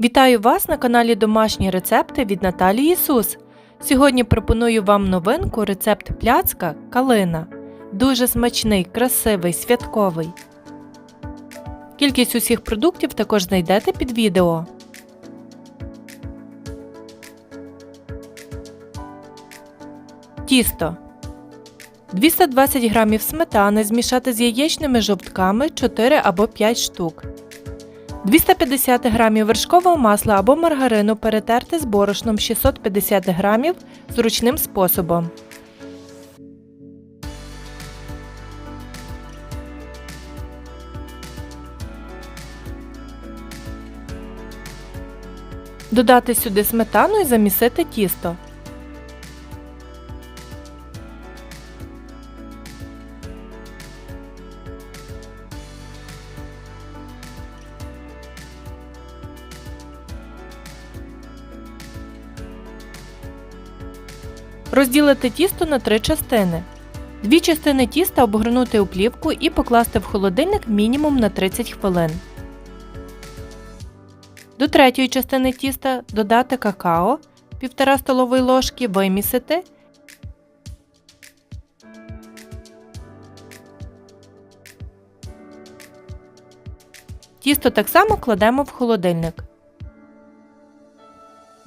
Вітаю вас на каналі Домашні рецепти від Наталії Ісус. Сьогодні пропоную вам новинку рецепт пляцка калина. Дуже смачний, красивий, святковий. Кількість усіх продуктів також знайдете під відео. Тісто 220 г сметани змішати з яєчними жовтками 4 або 5 штук. 250 г вершкового масла або маргарину перетерти з борошном 650 г зручним способом. Додати сюди сметану і замісити тісто. Розділити тісто на три частини. Дві частини тіста обгорнути у плівку і покласти в холодильник мінімум на 30 хвилин. До третьої частини тіста додати какао 1,5 столової ложки, вимісити. Тісто так само кладемо в холодильник.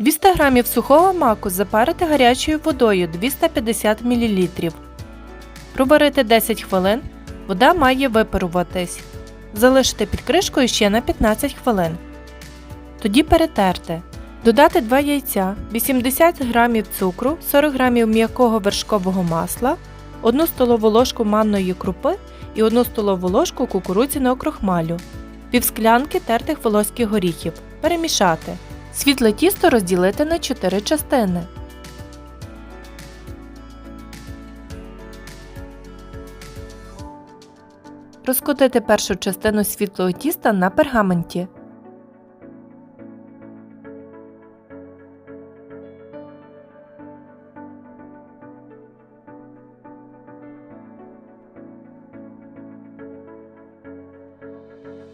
200 г сухого маку запарити гарячою водою 250 мл. Проварити 10 хвилин. Вода має випаруватись. Залишити під кришкою ще на 15 хвилин. Тоді перетерти. Додати 2 яйця, 80 г цукру, 40 г м'якого вершкового масла, 1 столову ложку манної крупи і 1 столову ложку кукурудзяного крохмалю, півсклянки тертих волоських горіхів. Перемішати. Світле тісто розділити на 4 частини. Розкотити першу частину світлого тіста на пергаменті.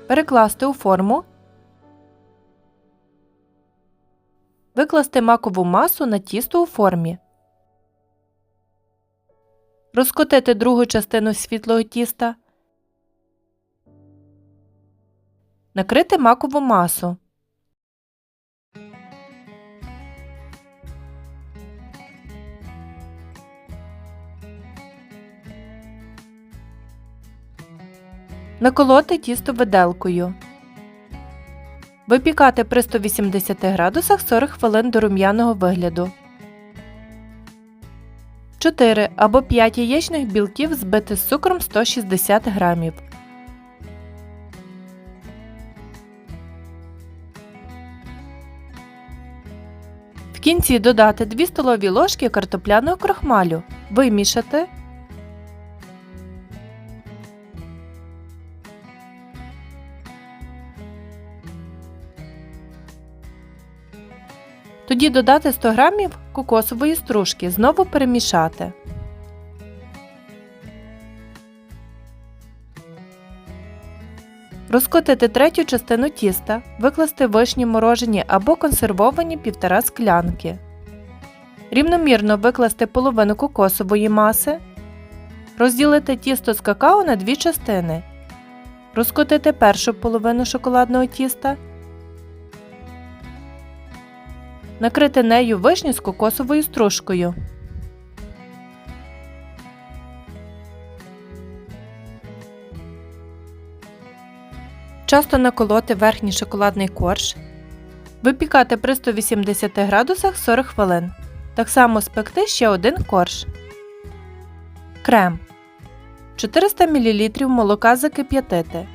Перекласти у форму Викласти макову масу на тісто у формі. Розкотити другу частину світлого тіста. Накрити макову масу. Наколоти тісто виделкою. Випікати при 180 градусах 40 хвилин до рум'яного вигляду. 4 або 5 яєчних білків збити з цукром 160 грамів. В кінці додати 2 столові ложки картопляного крохмалю. Вимішати. Тоді додати 100 г кокосової стружки, знову перемішати. Розкотити третю частину тіста, викласти вишні морожені або консервовані 1,5 склянки. Рівномірно викласти половину кокосової маси. Розділити тісто з какао на дві частини. Розкотити першу половину шоколадного тіста. Накрити нею вишню з кокосовою стружкою. Часто наколоти верхній шоколадний корж. Випікати при 180 градусах 40 хвилин. Так само спекти ще один корж. Крем. 400 мл молока закип'ятити.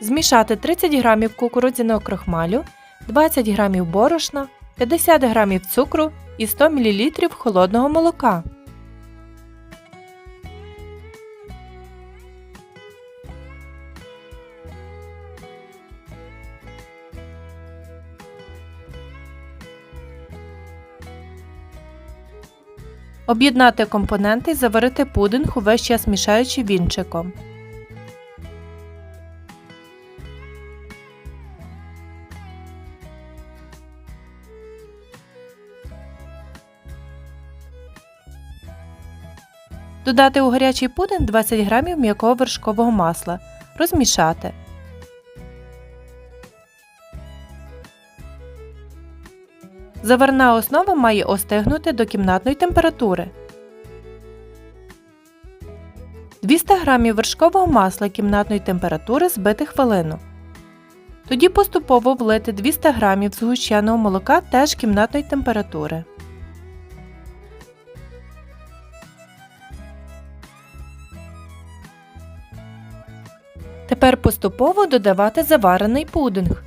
Змішати 30 г кукурудзяного крохмалю, 20 г борошна, 50 г цукру і 100 мл холодного молока. Об'єднати компоненти і заварити пудинг увесь час мішаючи вінчиком. Додати у гарячий пудинг 20 г м'якого вершкового масла. Розмішати. Заварна основа має остигнути до кімнатної температури. 200 г вершкового масла кімнатної температури збити хвилину. Тоді поступово влити 200 г згущеного молока теж кімнатної температури. Тепер поступово додавати заварений пудинг.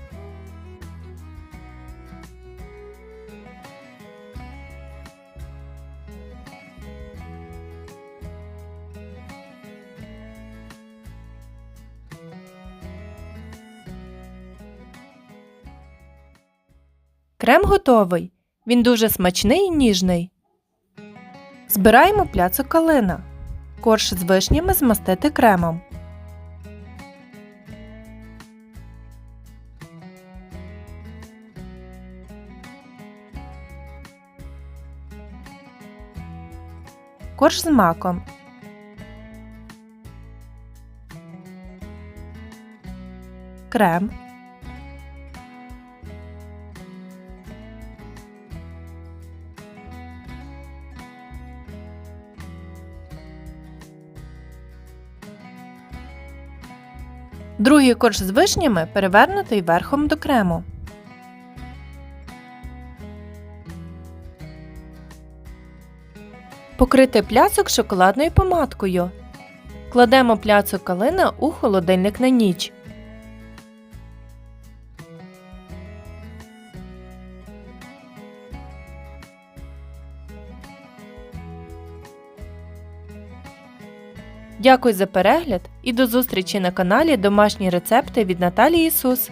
Крем готовий. Він дуже смачний і ніжний. Збираємо пляцок калина. Корж з вишнями змастити кремом. Корж з маком. Крем. Другий корж з вишнями перевернутий верхом до крему. Покрити пляцок шоколадною помадкою. Кладемо пляцок калина у холодильник на ніч. Дякую за перегляд і до зустрічі на каналі Домашні рецепти від Наталії Ісус.